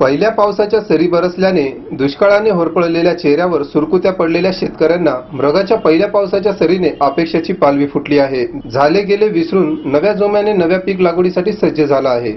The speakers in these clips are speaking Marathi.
पहिल्या पावसाच्या सरी बरसल्याने दुष्काळाने होरपळलेल्या चेहऱ्यावर सुरकुत्या पडलेल्या शेतकऱ्यांना मृगाच्या पहिल्या पावसाच्या सरीने अपेक्षाची पालवी फुटली आहे. झाले गेले विसरून नव्या जोम्याने नव्या पीक लागवडीसाठी सज्ज झाला आहे.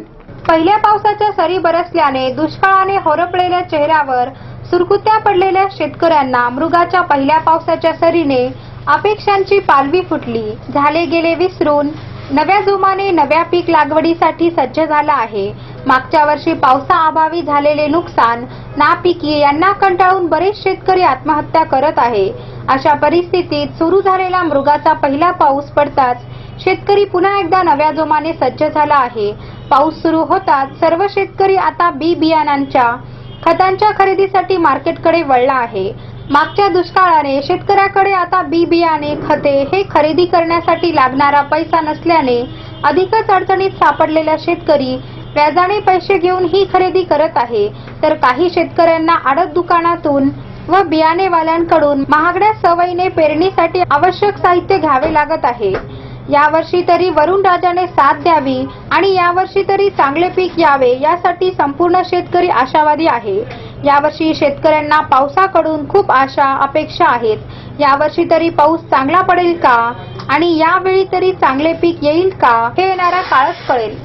पहिल्या पावसाच्या सरी बरसल्याने दुष्काळाने होरपळलेल्या चेहऱ्यावर सुरकुत्या पडलेल्या शेतकऱ्यांना मृगाच्या पहिल्या पावसाच्या सरीने अपेक्षांची पालवी फुटली. झाले गेले विसरून नव्या जोमाने नव्या पीक लागवडीसाठी सज्ज झाला आहे. मागच्या वर्षी पावसाअभावी झालेले नुकसान नापिकी यांना कंटाळून बरेच शेतकरी आत्महत्या करत आहे. अशा परिस्थितीत सुरू झालेला मृगाचा पहिला पाऊस पडताच शेतकरी पुन्हा एकदा नव्या जोमाने सज्ज झाला आहे. पाऊस सुरू होताच सर्व शेतकरी आता बी बियाणांच्या खतांच्या खरेदीसाठी मार्केटकडे वळला आहे. मागच्या दुष्काळाने शेतकऱ्याकडे आता बी बियाणे खते हे खरेदी करण्यासाठी लागणारा पैसा नसल्याने अधिकच अडचणीत सापडलेला शेतकरी व्याजाने पैसे घेऊन ही खरेदी करत आहे. तर काही शेतकऱ्यांना आडत दुकानातून व बियाणेवाल्यांकडून महागड्या सवयीने पेरणीसाठी आवश्यक साहित्य घ्यावे लागत आहे. यावर्षी तरी वरुण राजाने साथ द्यावी आणि यावर्षी तरी चांगले पीक यावे यासाठी संपूर्ण शेतकरी आशावादी आहे. यावर्षी शेतकऱ्यांना पावसाकडून खूप आशा अपेक्षा आहेत. यावर्षी तरी पाऊस चांगला पडेल का? आणि यावेळी तरी चांगले पीक येईल का? हे येणारा काळच कळेल.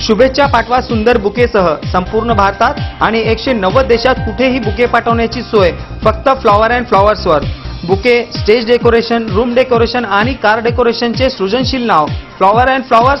शुभेच्छा पाठवा सुंदर बुकेसह संपूर्ण भारतात आणि एकशे नव्वद देशात कुठेही बुके पाठवण्याची सोय फक्त flower and फ्लॉवर्सवर. Bouquet stage decoration room decoration आणि कार डेकोरेशनचे सृजनशील नाव flower and flowers